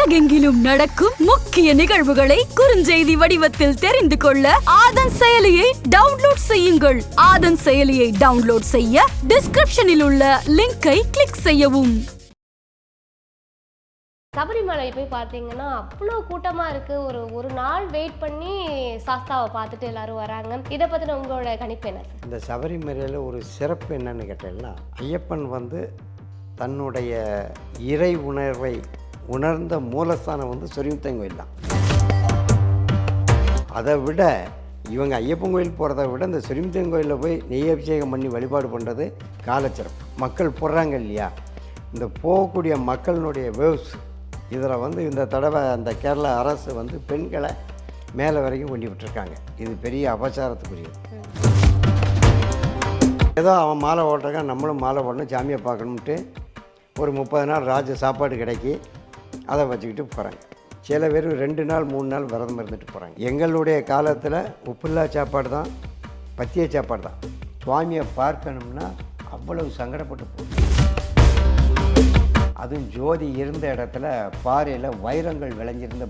உலகெங்கிலும் நடக்கும் முக்கிய நிகழ்வுகளை குறுஞ்செய்தி வடிவத்தில் தெரிந்து கொள்ள ஆதன் செயலியை டவுன்லோட் செய்யுங்கள். ஆதன் செயலியை டவுன்லோட் செய்ய டிஸ்கிரிப்ஷனில் உள்ள லிங்கை கிளிக் செய்யவும். சபரிமலை போய் பார்த்தீங்கன்னா அவ்வளோ கூட்டமாக இருக்குது ஒரு ஒரு நாள் வெயிட் பண்ணி சாஸ்தாவை பார்த்துட்டு எல்லாரும் வராங்க. இதை பற்றின உங்களோட கணிப்பு என்ன சார் இந்த சபரிமலையில் ஒரு சிறப்பு என்னன்னு கேட்டீங்கன்னா ஐயப்பன் வந்து தன்னுடைய இறை உணர்வை உணர்ந்த மூலஸ்தானம் வந்து சொரிமுத்தன் கோயில் தான். அதை விட இவங்க ஐயப்பன் கோயில் போகிறத விட இந்த சொரிமுத்தன் கோயிலில் போய் நெய் அபிஷேகம் பண்ணி வழிபாடு பண்ணுறது காலச்சிறப்பு. மக்கள் போடுறாங்க இல்லையா? இந்த போகக்கூடிய மக்களினுடைய வேவ்ஸ் இதில் வந்து இந்த தடவை அந்த கேரளா அரசு வந்து பெண்களை மேலே வரைக்கும் கொண்டு விட்டுருக்காங்க. இது பெரிய அபச்சாரத்துக்குரியது. ஏதோ அவன் மாலை ஓட்டுறான் நம்மளும் மாலை ஓடணும் சாமியை பார்க்கணுன்ட்டு ஒரு முப்பது நாள் ராஜ சாப்பாடு கிடைக்கி அதை வச்சுக்கிட்டு போகிறாங்க சில பேர் ரெண்டு நாள் மூணு நாள் விரதம் இருந்துட்டு போகிறாங்க எங்களுடைய காலத்தில் உப்புல்லா சாப்பாடு தான் பத்திய சாப்பாடு தான். சுவாமியை பார்க்கணும்னா அவ்வளவு சங்கடப்பட்டு போகும் அதுவும் ஜோதி இருந்த இடத்துல பாறையில் வைரங்கள் விளைஞ்சிருந்த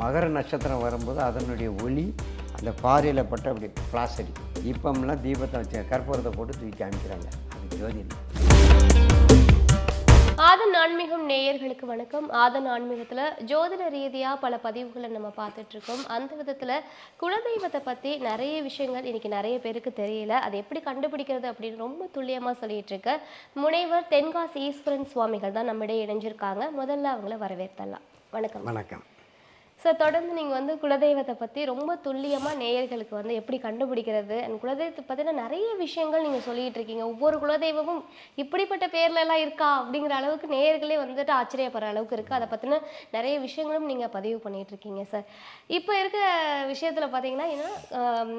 மகர நட்சத்திரம் வரும்போது அதனுடைய ஒளி அந்த பாறையில் பட்டு அப்படி ஃப்ளாஷ் அடிக்கும் இப்போம்லாம் தீபத்தை வச்சு கற்பூரத்தை போட்டு தூக்கி காமிக்கிறாங்க அது ஜோதி இல்லை. ஆதன் ஆன்மீகம் நேயர்களுக்கு வணக்கம். ஆதன் ஆன்மீகத்தில் ஜோதிட ரீதியாக பல பதிவுகளை நம்ம பார்த்துட்ருக்கோம் அந்த விதத்தில் குலதெய்வத்தை பற்றி நிறைய விஷயங்கள் இன்றைக்கி நிறைய பேருக்கு தெரியல. அதை எப்படி கண்டுபிடிக்கிறது அப்படின்னு ரொம்ப துல்லியமாக சொல்லிட்டு இருக்க முனைவர் தென்காசி ஈஸ்வரன் சுவாமிகள் தான் நம்மிடையே இணைஞ்சிருக்காங்க. முதல்ல அவங்கள வரவேற்றலாம் வணக்கம். வணக்கம். சார் தொடர்ந்து நீங்கள் வந்து குலதெய்வத்தை பற்றி ரொம்ப துல்லியமாக நேயர்களுக்கு வந்து எப்படி கண்டுபிடிக்கிறது அண்ட் குலதெய்வத்தை பற்றின நிறைய விஷயங்கள் நீங்கள் சொல்லிட்டு இருக்கீங்க. ஒவ்வொரு குலதெய்வமும் இப்படிப்பட்ட பேர்லலாம் இருக்கா அப்படிங்கிற அளவுக்கு நேயர்களே வந்துட்டு ஆச்சரியப்படுற அளவுக்கு இருக்குது அதை பற்றின நிறைய விஷயங்களும் நீங்கள் பதிவு பண்ணிட்டு இருக்கீங்க சார் இப்போ இருக்க விஷயத்தில் பார்த்தீங்கன்னா ஏன்னா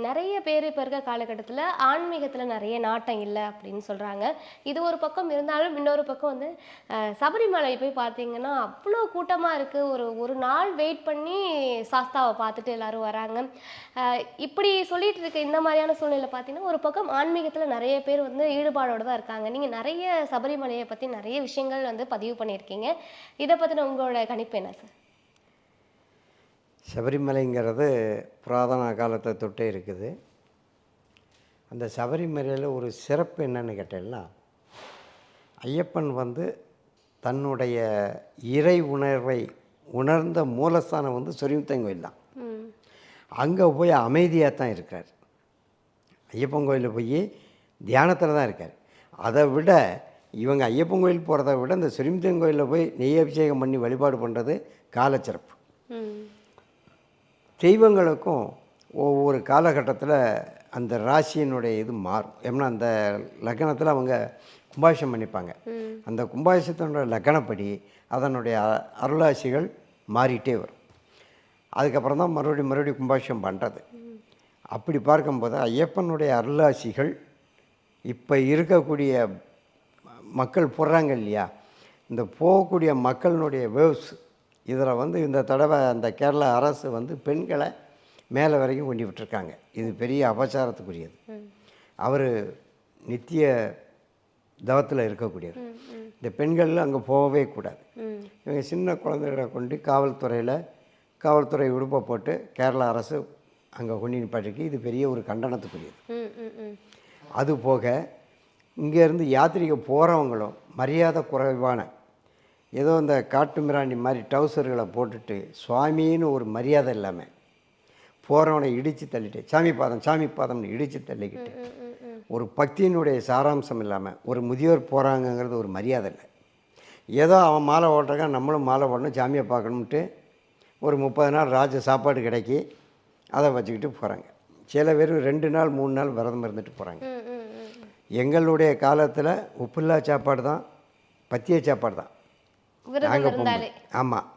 நிறைய பேர் இப்போ இருக்க காலகட்டத்தில் ஆன்மீகத்தில் நிறைய நாட்டம் இல்லை அப்படின்னு சொல்கிறாங்க இது ஒரு பக்கம் இருந்தாலும் இன்னொரு பக்கம் வந்து சபரிமலை போய் பார்த்தீங்கன்னா அவ்வளோ கூட்டமாக இருக்குது ஒரு ஒரு நாள் வெயிட் பண்ணி சாஸ்தாவை பார்த்துட்டு எல்லாரும் வராங்க. இப்படி சொல்லிட்டு இருக்க இந்த மாதிரியான சூழ்நிலை பார்த்தீங்கன்னா ஒரு பக்கம் ஆன்மீகத்தில் நிறைய பேர் வந்து ஈடுபாடோடு தான் இருக்காங்க. நீங்கள் நிறைய சபரிமலையை பற்றி நிறைய விஷயங்கள் வந்து பதிவு பண்ணியிருக்கீங்க. இதை பற்றின உங்களோட கணிப்பு என்ன சார்? சபரிமலைங்கிறது புராதன காலத்தை தொட்டே இருக்குது. அந்த சபரிமலையில் ஒரு சிறப்பு என்னன்னு கேட்டீங்கன்னா ஐயப்பன் வந்து தன்னுடைய இறை உணர்வை உணர்ந்த மூலஸ்தானம் வந்து சொரிமுத்தன் கோயில் தான். அங்கே போய் அமைதியாக தான் இருக்கார். ஐயப்பன் கோயிலில் போய் தியானத்தில் தான் இருக்கார். அதை விட இவங்க ஐயப்பன் கோயில் போகிறத விட இந்த சொரிமுத்தன் கோயிலில் போய் நெய் அபிஷேகம் பண்ணி வழிபாடு பண்ணுறது காலச்சிறப்பு. தெய்வங்களுக்கும் ஒவ்வொரு காலகட்டத்தில் அந்த ராசியினுடைய இது மாறும். ஏன்னா அந்த லக்னத்தில் அவங்க கும்பாபிஷம் பண்ணிப்பாங்க. அந்த கும்பாபிஷத்தினுடைய லக்னப்படி அதனுடைய அ- அருளாசிகள் மாறிட்டே வரும். அதுக்கப்புறம் தான் மறுபடியும் மறுபடியும் கும்பாபிஷம் பண்ணுறது அப்படி பார்க்கும்போது ஐயப்பனுடைய அருளாசிகள் இப்போ இருக்கக்கூடிய மக்கள் போடுறாங்க இல்லையா? இந்த போகக்கூடிய மக்களினுடைய வேவ்ஸ் இதில் வந்து இந்த தடவை அந்த கேரளா அரசு வந்து பெண்களை மேலே வரைக்கும் கொண்டு விட்டுருக்காங்க. இது பெரிய அபச்சாரத்துக்குரியது. அவர் நித்திய தவத்தில் இருக்கக்கூடியவர். இந்த பெண்கள் அங்கே போகவே கூடாது. இவங்க சின்ன குழந்தைகளை கொண்டு காவல்துறையில் காவல்துறை உடுப்பை போட்டு கேரளா அரசு அங்கே கொண்டு நிப்பாட்டிருக்கு இது பெரிய ஒரு கண்டனத்துக்குரியது. அது போக இங்கேருந்து யாத்திரிகை போகிறவங்களும் மரியாதை குறைவான ஏதோ இந்த காட்டு மிராண்டி மாதிரி டவுசர்களை போட்டுட்டு சுவாமின்னு ஒரு மரியாதை இல்லாமல் போகிறவனை இடித்து தள்ளிட்டு சாமி பாதம் சாமி பாதம்னு இடித்து தள்ளிக்கிட்டு ஒரு பக்தியினுடைய சாராம்சம் இல்லாமல் ஒரு முதியோர் போகிறாங்கங்கிறது ஒரு மரியாதை இல்லை. ஏதோ அவன் மாலை ஓட்டுறான் நம்மளும் மாலை ஓடணும் சாமியை பார்க்கணுன்ட்டு ஒரு முப்பது நாள் ராஜ சாப்பாடு கிடைக்கி அதை வச்சுக்கிட்டு போகிறாங்க சில பேர் ரெண்டு நாள் மூணு நாள் விரதம் இருந்துட்டு போகிறாங்க எங்களுடைய காலத்தில் உப்பில்லா சாப்பாடு தான் பத்திய சாப்பாடு தான். நாங்கள் போகும்போது. ஆமாம்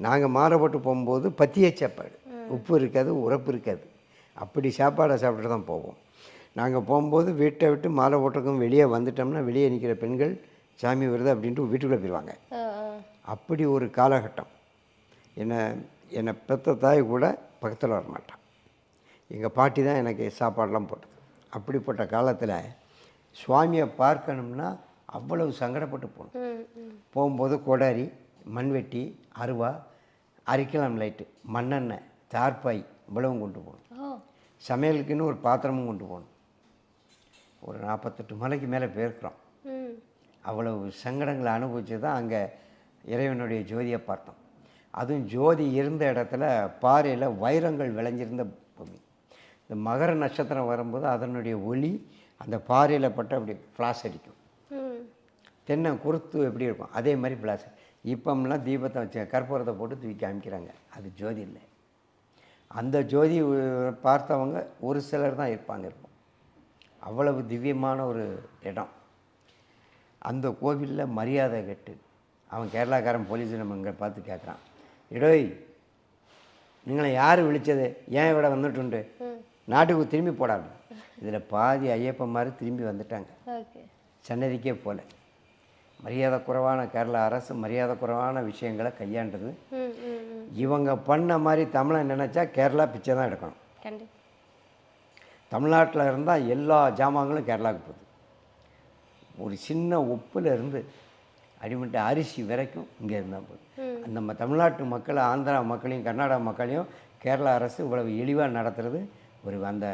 நாங்கள் மாறுபட்டு போகும்போது பத்திய சாப்பாடு. உப்பு இருக்காது உரப்பு இருக்காது. அப்படி சாப்பாடை சாப்பிட்டு தான் போவோம். நாங்கள் போகும்போது வீட்டை விட்டு மாலை ஓட்டுறக்கும் வெளியே வந்துட்டோம்னா வெளியே நிற்கிற பெண்கள் சாமி வருது அப்படின்ட்டு வீட்டுக்குள்ளே போயிடுவாங்க. அப்படி ஒரு காலகட்டம். என்னை என்னை பெத்த தாய் கூட பக்கத்தில் வர மாட்டான் எங்கள் பாட்டி தான் எனக்கு சாப்பாடெலாம் போட்டது. அப்படிப்பட்ட காலத்தில் சுவாமியை பார்க்கணும்னா அவ்வளவு சங்கடப்பட்டு போகணும். போகும்போது கொடாரி மண்வெட்டி அருவா அரிக்கலாம் லைட்டு மண்ணெண்ணெய் தார்பாய் இவ்வளவும் கொண்டு போகணும். சமையலுக்குன்னு ஒரு பாத்திரமும் கொண்டு போகணும். ஒரு நாற்பத்தெட்டு மலைக்கு மேலே போயிருக்கிறோம். அவ்வளவு சங்கடங்களை அனுபவிச்சு தான் அங்கே இறைவனுடைய ஜோதியை பார்த்தோம். அதுவும் ஜோதி இருந்த இடத்துல பாறையில் வைரங்கள் விளைஞ்சிருந்த பூமி. இந்த மகர நட்சத்திரம் வரும்போது அதனுடைய ஒளி அந்த பாறையில் பட்டு அப்படி ஃப்ளாஷ் அடிக்கும். தென்னை குருத்து எப்படி இருக்கும்? அதே மாதிரி ஃப்ளாஷ் இப்போம்லாம் தீபத்தை வச்சு கற்பூரத்தை போட்டு தூக்கி காமிக்கிறாங்க. அது ஜோதி இல்லை. அந்த ஜோதி பார்த்தவங்க ஒரு சிலர் தான் இருப்பாங்க இருப்போம் அவ்வளவு திவ்யமான ஒரு இடம். அந்த கோவிலில் மரியாதை கெட்டு. அவன் கேரளாக்காரன் போலீஸ் நம்ம இங்கே பார்த்து கேட்குறான் இடோய் நீங்களை யார் விழிச்சது? ஏன் இவிட வந்துட்டுண்டு நாட்டுக்கு திரும்பி போடாது இதில் பாதி ஐயப்பன் மாதிரி திரும்பி வந்துட்டாங்க. சன்னதிக்கே போகல மரியாதை குறைவான கேரளா அரசு மரியாதை குறைவான விஷயங்களை கையாண்டது. இவங்க பண்ண மாதிரி தமிழன் நினச்சா கேரளா பிச்சை தான் எடுக்கணும். தமிழ்நாட்டில் இருந்தால் எல்லா ஜாமான்களும் கேரளாவுக்கு போகுது. ஒரு சின்ன உப்புல இருந்து அடிமட்ட அரிசி வரைக்கும் இங்கே இருந்தால் போகுது. நம்ம தமிழ்நாட்டு மக்களை ஆந்திரா மக்களையும் கர்நாடகா மக்களையும் கேரளா அரசு இவ்வளவு இழிவாக நடத்துறது ஒரு அந்த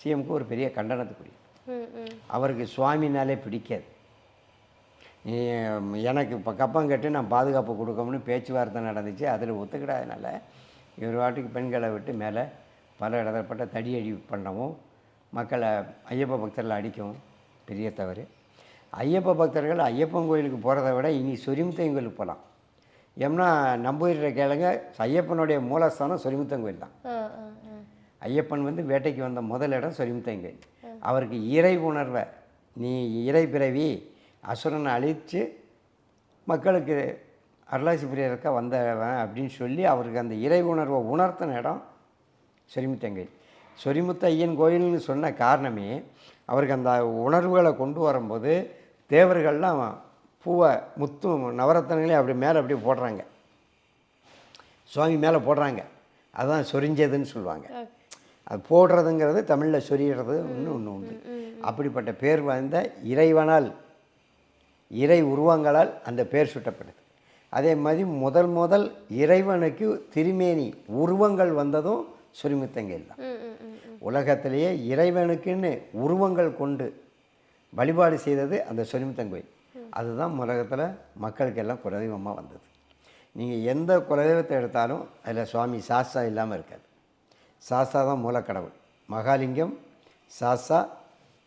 சிஎம்க்கு ஒரு பெரிய கண்டனத்துக்குரிய. அவருக்கு சுவாமினாலே பிடிக்காது. எனக்கு இப்போ கப்பம் கட்டி நான் பாதுகாப்பு கொடுக்கணும்னு பேச்சுவார்த்தை நடந்துச்சு அதில் ஒத்துக்கிடாதனால இவர் வாட்டுக்கு பெண்களை விட்டு மேலே பல இடப்பட்ட தடியடி பண்ணவும் மக்களை ஐயப்ப பக்தர்களை அடிக்கவும் பெரிய தவறு. ஐயப்ப பக்தர்கள் ஐயப்பன் கோயிலுக்கு போகிறத விட இனி சொரிமுத்தையன் கோயிலுக்கு போகலாம். ஏன்னா நம்பூரில் கேளுங்க ஐயப்பனுடைய மூலஸ்தானம் சொரிமுத்தன் கோயில் தான். ஐயப்பன் வந்து வேட்டைக்கு வந்த முதல் இடம் சொரிமுத்தங்கை அவருக்கு இறை உணர்வை நீ இறை பிறவி அசுரனை அழித்து மக்களுக்கு அருளாசி புரியறக்க வந்தவன் அப்படின்னு சொல்லி அவருக்கு அந்த இறை உணர்வை உணர்த்தின இடம் சொரிமுத்தங்கை சொரிமுத்த ஐயன் கோயில்னு சொன்ன காரணமே அவருக்கு அந்த உணர்வுகளை கொண்டு வரும்போது தேவர்கள்லாம் பூவை முத்து நவரத்தனங்களையும் அப்படி மேலே அப்படி போடுறாங்க. சுவாமி மேலே போடுறாங்க. அதுதான் சொரிஞ்சதுன்னு சொல்லுவாங்க. அது போடுறதுங்கிறது தமிழில் சொரியிறது ஒன்று ஒன்று உண்டு அப்படிப்பட்ட பேர் வாய்ந்த இறைவனால் இறை உருவங்களால் அந்த பேர் சுட்டப்படுது அதே மாதிரி முதல் முதல் இறைவனுக்கு திருமேனி உருவங்கள் வந்ததும் ம் ம் உலகத்திலேயே இறைவனுக்குன்னு உருவங்கள் கொண்டு வழிபாடு செய்தது அந்த சொரிமுத்தன் கோயில். அதுதான் உலகத்தில் மக்களுக்கு எல்லாம் குலதெய்வமாக வந்தது. நீங்கள் எந்த குலதெய்வத்தை எடுத்தாலும் அதில் சுவாமி சாஸ்தா இல்லாமல் இருக்காது. சாஸ்தா தான் மூலக்கடவுள் மகாலிங்கம் சாஸ்தா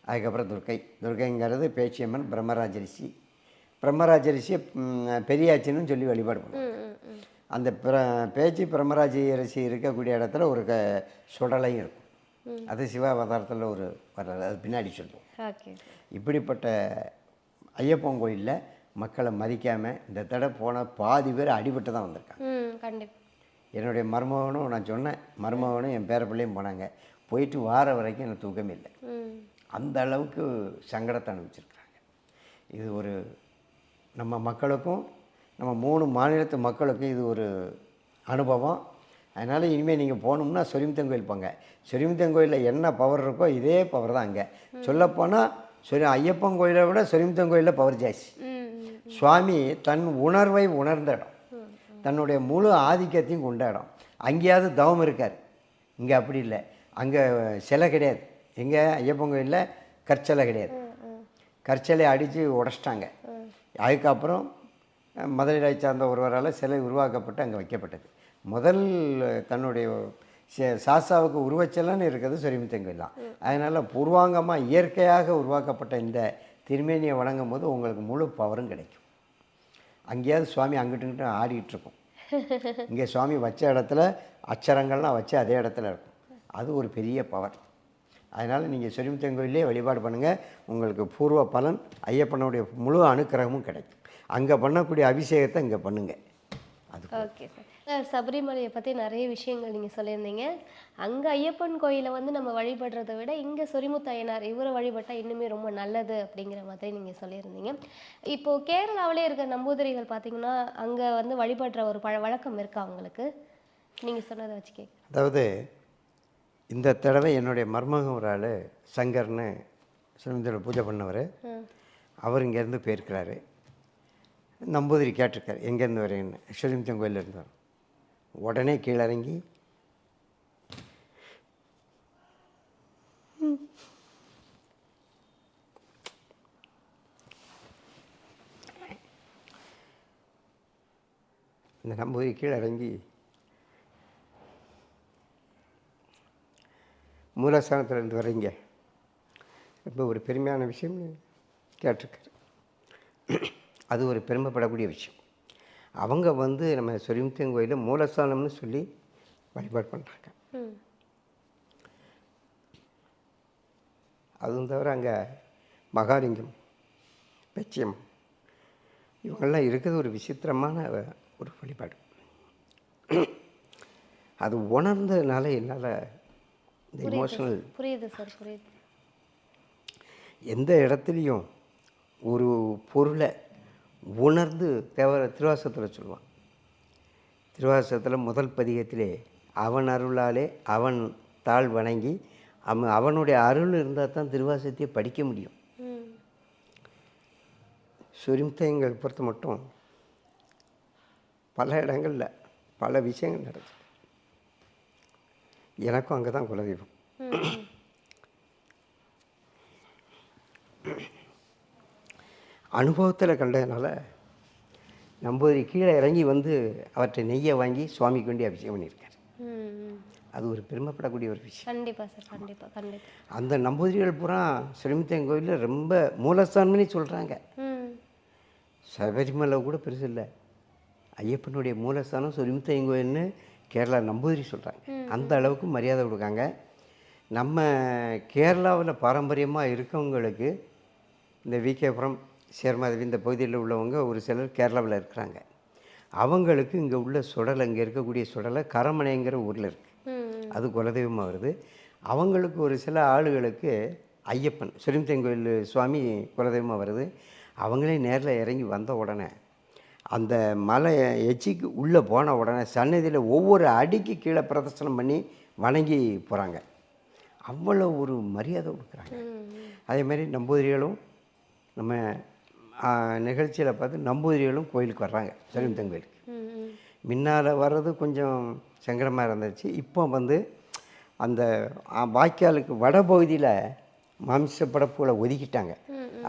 அதுக்கப்புறம் துர்க்கை. துர்க்கைங்கிறது பேச்சியம்மன் பிரம்மராஜரிசி பிரம்மராஜரிசியை பெரியாச்சின்னு சொல்லி வழிபாடு ம். அந்த பிர பேச்சு பிரம்மராஜ அரிசி இருக்கக்கூடிய இடத்துல ஒரு க சுடலையும் இருக்கும். அது சிவாவதாரத்தில் ஒரு வர்றது அது பின்னாடி சொல்லுவோம். இப்படிப்பட்ட ஐயப்பன் கோயிலில் மக்களை மதிக்காமல் இந்த தடவை போன பாதி பேர் அடிபட்டு தான் வந்திருக்காங்க. கண்டிப்பாக என்னுடைய மருமகனும் நான் சொன்னேன் மருமகனும் என் பேர பிள்ளையும் போனாங்க. போயிட்டு வார வரைக்கும் எனக்கு தூக்கமே இல்லை. அந்த அளவுக்கு சங்கடத்தை அனுபவிச்சிருக்கிறாங்க. இது ஒரு நம்ம மக்களுக்கும் நம்ம மூணு மாநிலத்து மக்களுக்கும் இது ஒரு அனுபவம். அதனால் இனிமேல் நீங்கள் போகணும்னா சொரிமுத்தன் கோயில் போங்க. சொரிமுத்தன் கோயிலில் என்ன பவர் இருக்கோ இதே பவர் தான் அங்கே. சொல்லப்போனால் சொரி ஐயப்பன் கோயிலை விட சொரிமுத்தன் கோயிலில் பவர் ஜாஸ்தி. சுவாமி தன் உணர்வை உணர்ந்த இடம். தன்னுடைய முழு ஆதிக்கத்தையும் கொண்ட இடம். அங்கேயாவது தவம் இருக்கார் இங்கே அப்படி இல்லை. அங்கே சிலை கிடையாது. எங்கே ஐயப்பன் கோயிலில் கற்சிலை கிடையாது. கற்சிலை அடித்து உடச்சிட்டாங்க. அதுக்கப்புறம் மதுரை சார்ந்த ஒருவரால் சிலை உருவாக்கப்பட்டு அங்கே வைக்கப்பட்டது. முதல் தன்னுடைய சே- சாஸ்தாவுக்கு உருவச்சலன்னு இருக்கிறது சொரிமுத்தன் கோயில் தான் அதனால் பூர்வாங்கமாக இயற்கையாக உருவாக்கப்பட்ட இந்த திருமேனியை வணங்கும் போது உங்களுக்கு முழு பவரும் கிடைக்கும். அங்கேயாவது சுவாமி அங்கிட்டு ஆடிக்கிட்டு இருக்கும் இங்கே சுவாமி வச்ச இடத்துல அச்சரங்கள்லாம் வச்சு அதே இடத்துல இருக்கும். அது ஒரு பெரிய பவர். அதனால் நீங்கள் சொரிமுத்தங்கோயிலே வழிபாடு பண்ணுங்கள் உங்களுக்கு பூர்வ பலன் ஐயப்பனுடைய முழு அனுக்கிரகமும் கிடைக்கும். அங்கே பண்ணக்கூடிய அபிஷேகத்தை இங்கே பண்ணுங்கள் அது ஓகே சார் சபரிமலையை பற்றி நிறைய விஷயங்கள் நீங்கள் சொல்லியிருந்தீங்க. அங்கே ஐயப்பன் கோயிலை வந்து நம்ம வழிபடுறதை விட இங்கே சொரிமுத்து ஐயனார் இவரை வழிபட்டால் இன்னுமே ரொம்ப நல்லது அப்படிங்கிற மாதிரி நீங்கள் சொல்லியிருந்தீங்க. இப்போது கேரளாவிலே இருக்க நம்பூதிரிகள் பார்த்தீங்கன்னா அங்கே வந்து வழிபடுற ஒரு பழ வழக்கம் இருக்கா அவங்களுக்கு நீங்கள் சொன்னதை வச்சு கேட்க அதாவது இந்த தடவை என்னுடைய மருமகன் ஒரு ஆள் சங்கர்னு சுரமிந்திர பூஜை பண்ணவர். அவர் இங்கேருந்து போயிருக்கிறாரு. நம்பூதிரி கேட்டிருக்கார் எங்கேருந்து வரேன்னு? ஸ்ரீமுத்தம் கோயிலேருந்து வரோம். உடனே கீழே இறங்கி இந்த நம்பூதிரி கீழே இறங்கி மூலஸ்தானத்துலேருந்து வரீங்க. ரொம்ப ஒரு பெருமையான விஷயம்னு கேட்டிருக்காரு. அது ஒரு பெருமைப்படக்கூடிய விஷயம். அவங்க வந்து நம்ம சொரிமுத்தன் கோயிலில் மூலஸ்தானம்னு சொல்லி வழிபாடு பண்ணுறாங்க அதுவும் தவிர அங்கே மகாலிங்கம் பெச்சியம் இவங்கெல்லாம் இருக்கிறது ஒரு விசித்திரமான ஒரு வழிபாடு. அது உணர்ந்ததுனால என்னால் இந்த இமோஷனல் புரியுது சார் புரியுது. எந்த இடத்துலையும் ஒரு பொருளை உணர்ந்து தேவ திருவாசகத்தில் சொல்லுவான். திருவாசகத்தில் முதல் பதிகத்திலே அவன் அருளாலே அவன் தாழ் வணங்கி அவன் அவனுடைய அருள் இருந்தால் தான் திருவாசகத்தையே படிக்க முடியும். சுரிம்தயங்கள் பொறுத்த மட்டும் பல இடங்களில் பல விஷயங்கள் நடக்குது. எனக்கும் அங்கே தான் குலதெய்வம் அனுபவத்தில் கண்டதுனால நம்பூதிரி கீழே இறங்கி வந்து அவற்றை நெய்யை வாங்கி சுவாமிக்கு வேண்டி அபிஷேகம் பண்ணியிருக்காரு. அது ஒரு பெருமைப்படக்கூடிய ஒரு விஷயம். கண்டிப்பா சார் கண்டிப்பா கண்டிப்பா. அந்த நம்பூதிரிகள் பூரா சிறுமித்தன் கோயிலில் ரொம்ப மூலஸ்தானம்னே சொல்கிறாங்க சபரிமலை கூட பெருசு இல்லை. ஐயப்பனுடைய மூலஸ்தானம் சுரிமுத்தையன் கோயில்னு கேரளா நம்பூதிரி சொல்கிறாங்க அந்த அளவுக்கு மரியாதை கொடுக்காங்க. நம்ம கேரளாவில் பாரம்பரியமாக இருக்கவங்களுக்கு இந்த விகேபுரம் சேர்மாதவி இந்த பகுதியில் உள்ளவங்க ஒரு சிலர் கேரளாவில் இருக்கிறாங்க. அவங்களுக்கு இங்கே உள்ள சுடலை இங்கே இருக்கக்கூடிய சுடலை கரமனைங்கிற ஊரில் இருக்குது அது குலதெய்வமாக வருது. அவங்களுக்கு ஒரு சில ஆளுகளுக்கு ஐயப்பன் சுரிம்தெங்கோயில் சுவாமி குலதெய்வமாக வருது. அவங்களே நேரில் இறங்கி வந்த உடனே அந்த மலை எச்சிக்கு உள்ளே போன உடனே சன்னதியில் ஒவ்வொரு அடிக்கு கீழே பிரதர்சனம் பண்ணி வணங்கி போகிறாங்க அவ்வளோ ஒரு மரியாதை கொடுக்குறாங்க. அதே மாதிரி நம்பூதிரிகளும் நம்ம நிகழ்ச்சியில் பார்த்து நம்பூதிரிகளும் கோயிலுக்கு வர்றாங்க சுரிம்தன் கோயிலுக்கு முன்னால் வர்றது கொஞ்சம் சங்கடமாக இருந்துச்சு. இப்போ வந்து அந்த வாய்க்காலுக்கு வடபகுதியில் மாமிச படப்புகளை ஒதுக்கிட்டாங்க.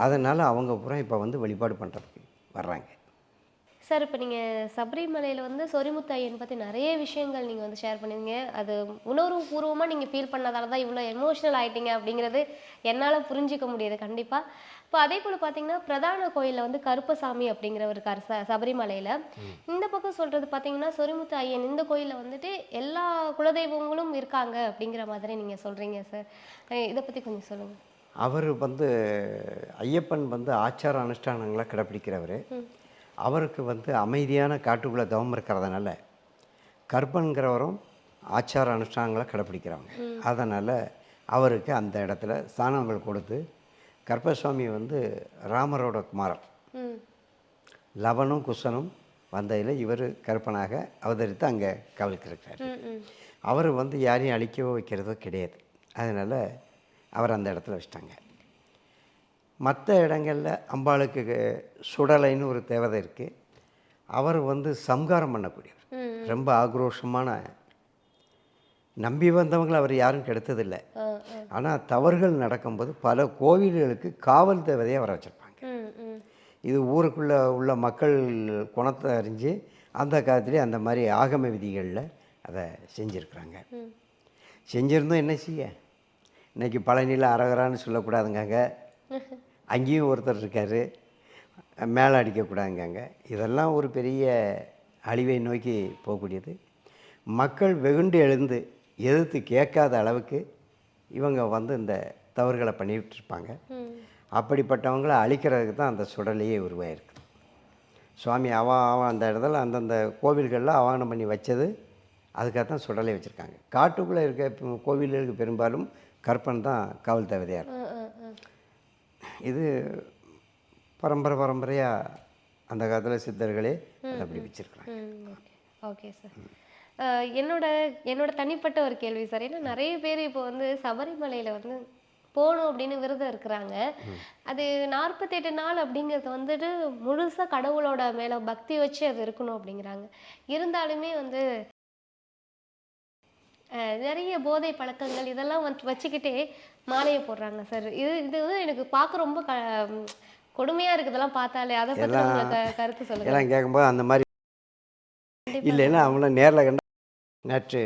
அதனால் அவங்க பூரா இப்போ வந்து வழிபாடு பண்ணுறதுக்கு வர்றாங்க. சார் இப்போ நீங்கள் சபரிமலையில் வந்து சொரிமுத்து ஐயன் பற்றி நிறைய விஷயங்கள் நீங்கள் வந்து ஷேர் பண்ணிருங்க அது உணர்வு பூர்வமாக நீங்கள் ஃபீல் பண்ணதால தான் இவ்வளோ எமோஷனல் ஆயிட்டீங்க அப்படிங்கிறது என்னால் புரிஞ்சிக்க முடியுது. கண்டிப்பாக இப்போ அதே போல் பார்த்தீங்கன்னா பிரதான கோயிலில் வந்து கருப்பசாமி அப்படிங்கிறவர் இருக்கார் ச சபரிமலையில் இந்த பக்கம் சொல்கிறது பார்த்தீங்கன்னா சொரிமுத்து ஐயன் இந்த கோயிலில் வந்துட்டு எல்லா குலதெய்வங்களும் இருக்காங்க அப்படிங்கிற மாதிரி நீங்கள் சொல்கிறீங்க சார். இதை பற்றி கொஞ்சம் சொல்லுங்கள் அவர் வந்து ஐயப்பன் வந்து ஆச்சார அனுஷ்டானங்களை கடைப்பிடிக்கிறவர். அவருக்கு வந்து அமைதியான காட்டுக்குள்ளே தவம் இருக்கிறதுனால கற்பன்கிறவரும் ஆச்சார அனுஷ்டானங்களை கடைப்பிடிக்கிறவங்க. அதனால் அவருக்கு அந்த இடத்துல ஸ்தானங்கள் கொடுத்து கற்பசுவாமி வந்து ராமரோட குமாரர். லவனும் குசனும் வந்ததில் இவர் கற்பனாக அவதரித்து அங்கே கவலிக்கிறார் அவர் வந்து யாரையும் அழிக்கவோ வைக்கிறதோ கிடையாது. அதனால் அவர் அந்த இடத்துல வச்சிட்டாங்க. மற்ற இடங்களில் அம்பாளுக்கு சுடலைன்னு ஒரு தேவதை இருக்குது அவர் வந்து சம்காரம் பண்ணக்கூடியவர். ரொம்ப ஆக்ரோஷமான நம்பி வந்தவங்களை அவர் யாரும் கெடுத்ததில்லை. ஆனால் தவறுகள் நடக்கும்போது பல கோவில்களுக்கு காவல் தேவதையை வர வச்சுருப்பாங்க. இது ஊருக்குள்ளே உள்ள மக்கள் குணத்தை அறிஞ்சு அந்த காலத்திலே அந்த மாதிரி ஆகம விதிகளில் அதை செஞ்சுருக்குறாங்க. செஞ்சுருந்தோம் என்ன செய்ய? இன்னைக்கு பழனியில் அரகரான்னு சொல்லக்கூடாதுங்காங்க. அங்கேயும் ஒருத்தர் இருக்கார். மேலே அடிக்கக்கூடாதுங்காங்க. இதெல்லாம் ஒரு பெரிய அழிவை நோக்கி போகக்கூடியது. மக்கள் வெகுண்டு எழுந்து எதிர்த்து கேட்காத அளவுக்கு இவங்க வந்து இந்த தவறுகளை பண்ணிட்டு இருப்பாங்க அப்படிப்பட்டவங்களை அழிக்கிறதுக்கு தான் அந்த சுடலையே உருவாயிருக்கு. சுவாமி அவன் அவன் அந்த இடத்துல அந்தந்த கோவில்களில் ஆவாகனம் பண்ணி வச்சது அதுக்காக தான் சுடலை வச்சுருக்காங்க. காட்டுக்குள்ளே இருக்க பெ- கோவில்களுக்கு பெரும்பாலும் கற்பன் தான் காவல் தேவதையாக இருக்கும். இது பரம்பரை பரம்பரையாக அந்த காலத்தில் சித்தர்களே அப்படி வச்சுருக்குறாங்க. ஓகே. சார். என்னோட என்னோட தனிப்பட்ட ஒரு கேள்வி சார். ஏன்னா நிறைய பேர் இப்போ வந்து சபரிமலையில் வந்து போகணும் அப்படின்னு விரதம் இருக்கிறாங்க. அது நாற்பத்தெட்டு நாள் அப்படிங்கிறது வந்துட்டு முழுசா கடவுளோட மேல பக்தி வச்சு அது இருக்கணும் அப்படிங்கிறாங்க. இருந்தாலுமே வந்து நிறைய போதை பழக்கங்கள் இதெல்லாம் வந்து வச்சுக்கிட்டே மாலையை போடுறாங்க சார். இது இது வந்து எனக்கு பார்க்க ரொம்ப க ம், கொடுமையா இருக்கு இதெல்லாம் பார்த்தாலே. அதை க- கருத்து சொல்லுங்க. எல்லாம் கேட்கும்போது அந்த மாதிரி. இல்லைன்னா அவங்கள நேரில் கண்ட நேற்று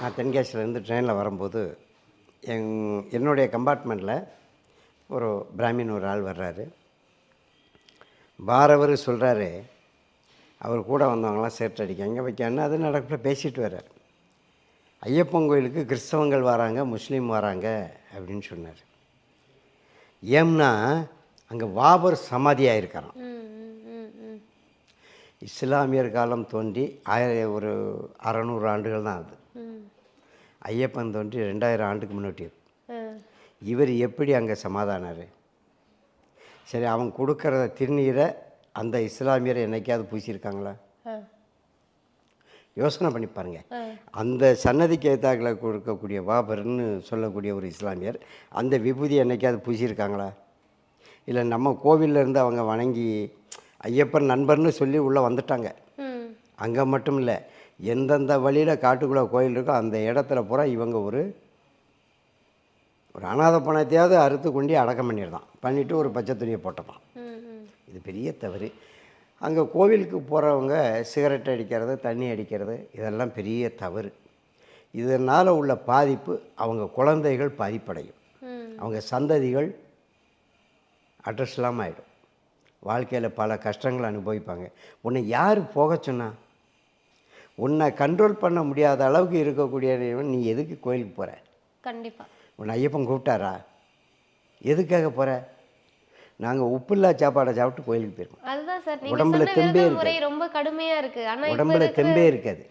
நான் தென்காசியிலேருந்து ட்ரெயினில் வரும்போது எங் என்னுடைய கம்பார்ட்மெண்ட்டில் ஒரு பிராமின் ஒரு ஆள் வர்றாரு. பாரவர் சொல்கிறாரு அவர் கூட வந்தவங்களாம் சேர்த்து அடிக்காங்க வைக்கான்னு அது நடக்கல பேசிட்டு வர்றார். ஐயப்பன் கோயிலுக்கு கிறிஸ்தவங்கள் வராங்க முஸ்லீம் வராங்க அப்படின்னு சொன்னார். ஏம்னா அங்கே வாபர் சமாதியாக இருக்கிறான் இஸ்லாமியர் காலம் தோன்றி ஆயிர ஒரு அறநூறு ஆண்டுகள் தான் ஆகுது ம். ஐயப்பன் தோன்றி ரெண்டாயிரம் ஆண்டுக்கு முன்னாடி. இவர் எப்படி அங்கே சமாதானார் சரி அவன் கொடுக்குற திருநீரை அந்த இஸ்லாமியரை என்னைக்காவது பூசியிருக்காங்களா. யோசனை பண்ணி பாருங்க. அந்த சன்னதிக்கு ஏத்தாக்கில் கொடுக்கக்கூடிய வாபர்னு சொல்லக்கூடிய ஒரு இஸ்லாமியர் அந்த விபூதி என்னைக்காவது பூசியிருக்காங்களா இல்லை நம்ம கோவில்ல இருந்து அவங்க வணங்கி ஐயப்பன் நண்பர்னு சொல்லி உள்ளே வந்துட்டாங்க. அங்கே மட்டும் இல்லை எந்தெந்த வழியில் காட்டுக்குள்ளே கோயில் இருக்கோ அந்த இடத்துல பூரா இவங்க ஒரு ஒரு அனாதை பணத்தையாவது அறுத்து கொண்டு அடக்கம் பண்ணிடுறான் பண்ணிவிட்டு ஒரு பச்சை துணியை ம். இது பெரிய தவறு. அங்கே கோவிலுக்கு போகிறவங்க சிகரெட் அடிக்கிறது தண்ணி அடிக்கிறது இதெல்லாம் பெரிய தவறு. இதனால் உள்ள பாதிப்பு அவங்க குழந்தைகள் பாதிப்படையும். அவங்க சந்ததிகள் அட்ரஸ் இல்லாமல் ஆகிடும் வாழ்க்கையில் பல கஷ்டங்களை அனுபவிப்பாங்க. உன்னை யார் போக சொன்னா? உன்னை கண்ட்ரோல் பண்ண முடியாத அளவுக்கு இருக்கக்கூடிய நீ எதுக்கு கோயிலுக்கு போகிற கண்டிப்பா. உன்னை ஐயப்பன் கூப்பிட்டாரா? எதுக்காக போகிற நாங்கள் உப்பில்லா சாப்பாடை சாப்பிட்டு கோயிலுக்கு போயிருக்கோம். அதுதான் சார் உடம்புல தெம்பே முறை ரொம்ப கடுமையா இருக்கு. ஆனா இப்ப உடம்புல தெம்பே இருக்காது.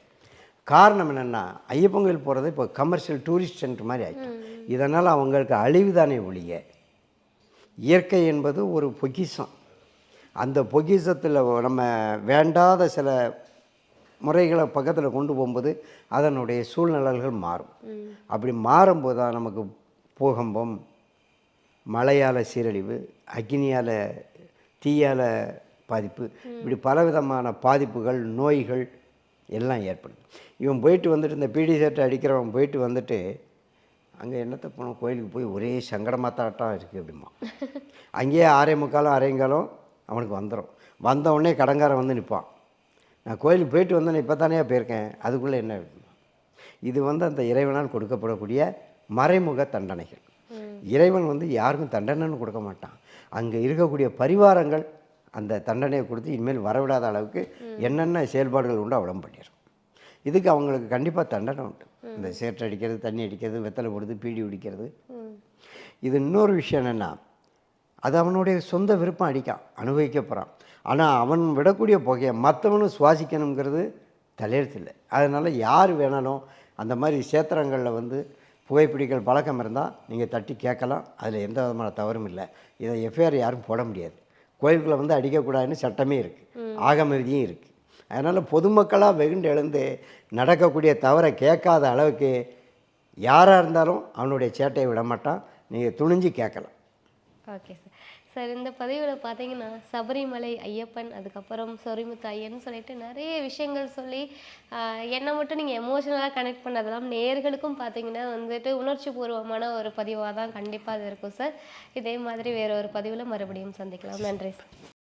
காரணம் என்னென்னா ஐயப்பன் கோயில் போகிறது இப்போ கமர்ஷியல் டூரிஸ்ட் சென்டர் மாதிரி ஆகிடும் இதனால் அவங்களுக்கு அழிவுதானே ஒழிய. இயற்கை என்பது ஒரு பொக்கிஷம். அந்த பொக்கிசத்தில் நம்ம வேண்டாத சில முறைகளை பக்கத்தில் கொண்டு போகும்போது அதனுடைய சூழ்நிலைகள் மாறும். அப்படி மாறும்போது தான் நமக்கு பூகம்பம் மழையால் சீரழிவு அக்னியால் தீயால் பாதிப்பு இப்படி பலவிதமான பாதிப்புகள் நோய்கள் எல்லாம் ஏற்படுது. இவன் போயிட்டு வந்துட்டு இந்த பீடி சேட்டை அடிக்கிறவன் போயிட்டு வந்துட்டு அங்கே என்னத்தை போனோம் கோயிலுக்கு போய் ஒரே சங்கடமாக தாட்டம் இருக்குது அப்படிமா அங்கேயே ஆறே முக்காலும் அரைங்காலம் அவனுக்கு வந்துடும் வந்த உடனே கடங்காரன் வந்து நிற்பான். நான் கோயிலுக்கு போயிட்டு வந்தேன் இப்போ தானே போயிருக்கேன். அதுக்குள்ளே என்ன. இது வந்து அந்த இறைவனால் கொடுக்கப்படக்கூடிய மறைமுக தண்டனைகள். இறைவன் வந்து யாருக்கும் தண்டனைன்னு கொடுக்க மாட்டான். அங்கே இருக்கக்கூடிய பரிவாரங்கள் அந்த தண்டனையை கொடுத்து இனிமேல் வரவிடாத அளவுக்கு என்னென்ன செயல்பாடுகள் உண்டோ அவ்வளோ பண்ணிடும் இதுக்கு அவங்களுக்கு கண்டிப்பாக தண்டனை உண்டு. இந்த சேற்று அடிக்கிறது தண்ணி அடிக்கிறது வெத்தலை போடுறது பீடி பிடிக்கிறது. இது இன்னொரு விஷயம் என்னென்னா அது அவனுடைய சொந்த விருப்பம் அடிக்கான் அனுபவிக்க போகிறான் ஆனால் அவன் விடக்கூடிய புகையை மற்றவனும் சுவாசிக்கணுங்கிறது தலையெழுத்தில் அதனால் யார் வேணாலும் அந்த மாதிரி சேத்திரங்களில் வந்து புகைப்பிடிக்கல் பழக்கம் இருந்தால் நீங்கள் தட்டி கேட்கலாம். அதில் எந்த விதமான தவறும் இல்லை. இதை எஃப்ஐஆர் யாரும் போட முடியாது. கோயிலுக்குள்ளே வந்து அடிக்கக்கூடாதுன்னு சட்டமே இருக்குது ஆகம விதியும் இருக்குது அதனால் பொதுமக்களாக வெகுண்டு எழுந்து நடக்கக்கூடிய தவறை கேட்காத அளவுக்கு யாராக இருந்தாலும் அவனுடைய சேட்டையை விட மாட்டான் நீங்கள் துணிஞ்சு கேட்கலாம். ஓகே சார் சார் இந்த பதிவில் பார்த்தீங்கன்னா சபரிமலை ஐயப்பன் அதுக்கப்புறம் சொரிமுத்து ஐயன் சொல்லிட்டு நிறைய விஷயங்கள் சொல்லி என்னை மட்டும் நீங்கள் எமோஷனலாக கனெக்ட் பண்ணதெல்லாம் நேர்களுக்கும் பார்த்தீங்கன்னா வந்துட்டு உணர்ச்சி பூர்வமான ஒரு பதிவாக தான் கண்டிப்பாக அது இருக்கும் சார். இதே மாதிரி வேறு ஒரு பதிவில் மறுபடியும் சந்திக்கலாம். நன்றி சார்.